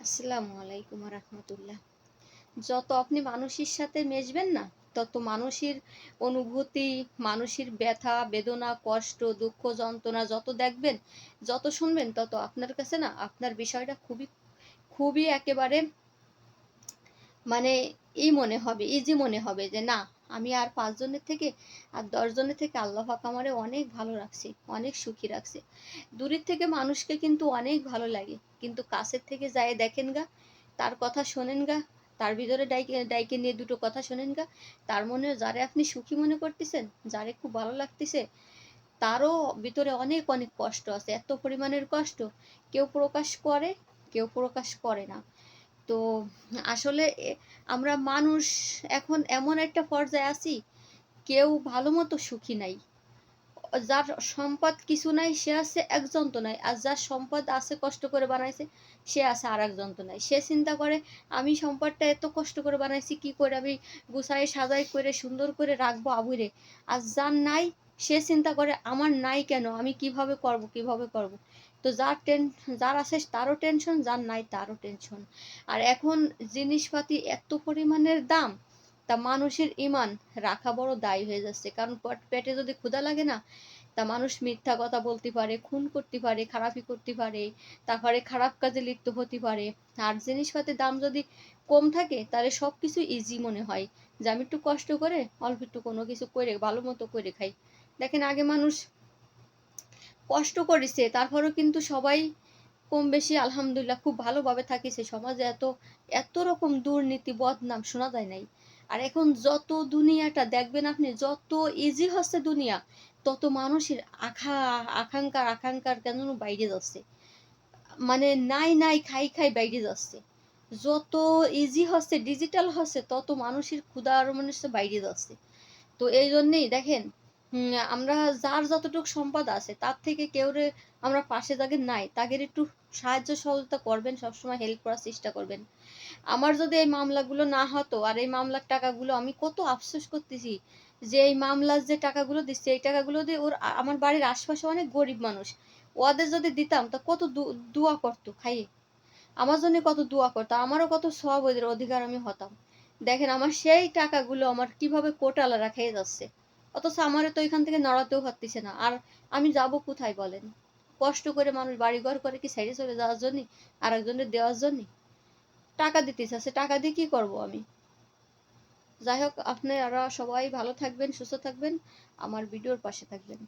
আসসালামু আলাইকুম রহমতুল্লাহ। যত আপনি মানুষের সাথে মেশবেন না, তত মানুষের অনুভূতি, মানুষের ব্যথা, বেদনা, কষ্ট, দুঃখ, যন্ত্রণা যত দেখবেন, যত শুনবেন, তত আপনার কাছে না আপনার বিষয়টা খুবই খুবই একেবারে মানে ই মনে হবে ইজি মনে হবে যে না আমি আর পাঁচজনের থেকে আর দশজনের থেকে আল্লাহ পাক আমারে অনেক ভালো রাখছে, অনেক সুখী রাখছে। দূরের থেকে মানুষকে কিন্তু অনেক ভালো লাগে, কিন্তু কাছের থেকে যায় দেখেন গা, তার কথা শোনেন গা, তার ভিতরে ডাইকে ডাইকে নিয়ে দুটো কথা শোনেন গা, তার মনে যারে আপনি সুখী মনে করতেছেন, যারে খুব ভালো লাগতেছে, তারও ভিতরে অনেক অনেক কষ্ট আছে, এত পরিমাণের কষ্ট, কেউ প্রকাশ করে, কেউ প্রকাশ করে না। তো আসলে আমরা মানুষ এখন এমন একটা পর্যায়ে আছি, কেউ ভালো মতো সুখী নাই। যার সম্পদ কিছু নাই, সে আছে তো নাই, আর যার সম্পদ আছে কষ্ট করে বানাইছে, সে আছে আর তো নাই। সে চিন্তা করে, আমি সম্পদটা এত কষ্ট করে বানাইছি, কি করে আমি গুছাই সাজাই করে সুন্দর করে রাখব আবুরে? আর যার নাই সে চিন্তা করে, আমার নাই কেন? আমি কীভাবে করব? কীভাবে করব? তো যার টেন, যার আছে তারও টেনশন, যার নাই তারও টেনশন। আর এখন জিনিসপাতি এত পরিমাণের দাম, তা মানুষের ইমান রাখা বড় দায়ী হয়ে যাচ্ছে। কারণ পেটে যদি ক্ষুধা লাগে না, তা মানুষ মিথ্যা কথা বলতে পারে, খুন করতে পারে খারাপি করতে পারে, তারপরে খারাপ কাজে লিপ্ত হতে পারে। আর জিনিসপাতির দাম যদি কম থাকে, তাহলে সব কিছু ইজি মনে হয়। যে আমি একটু কষ্ট করে অল্প একটু কোনো কিছু করে ভালো মতো করে খাই। দেখেন আগে মানুষ কষ্ট করেছে, তারপরেও কিন্তু সবাই কম বেশি আলহামদুলিল্লাহ খুব ভালোভাবে থাকিছে। সমাজে এত এত রকম দুর্নীতি, বদনাম শোনা যায় নাই। আর এখন যত দুনিয়াটা দেখবেন আপনি, যত ইজি হচ্ছে দুনিয়া, তত মানুষের আখা আকাঙ্ক্ষার আকাঙ্ক্ষার কেন বাইরে যাচ্ছে। মানে নাই নাই, খাই খাই বাইরে যাচ্ছে। যত ইজি হচ্ছে ডিজিটাল হচ্ছে, তত মানুষের ক্ষুধা আর বাইরে যাচ্ছে। তো এই জন্যেই দেখেন আমরা যার যতটুকু সম্পদ আছে, তার থেকে কেউ রে আমরা পাশে যাকে নাই। তাদের একটু সাহায্য সহযোগিতা করবেন, সবসময় হেল্প করার চেষ্টা করবেন। আমার যদি এই মামলাগুলো না হতো আর এই মামলার টাকাগুলো আমি কত আফসোস করতেছি যে এই মামলার যে টাকাগুলো দিচ্ছে, এই টাকাগুলো দিয়ে ওর আমার বাড়ির আশপাশে অনেক গরিব মানুষ। ওদের যদি দিতাম তা কত দোয়া করতো খাইয়ে আমার জন্য কত দোয়া করতো, আমারও কত সব ওদের অধিকার আমি হতাম। দেখেন আমার সেই টাকাগুলো আমার কীভাবে কোটালারা খেয়ে যাচ্ছে। অথচ আমার তো এখান থেকে নড়াতেও পারতেছে না। আর আমি যাব কোথায় বলেন? কষ্ট করে মানুষ বাড়ি ঘর করে কি সাইডে চলে যাওয়ার জন্য? আর একজনের দেওয়ার জন্য? টাকা দিতে চাচ্ছে, টাকা দিয়ে কি করব আমি? যাই হোক, আপনারা সবাই ভালো থাকবেন, সুস্থ থাকবেন, আমার ভিডিওর পাশে থাকবেন।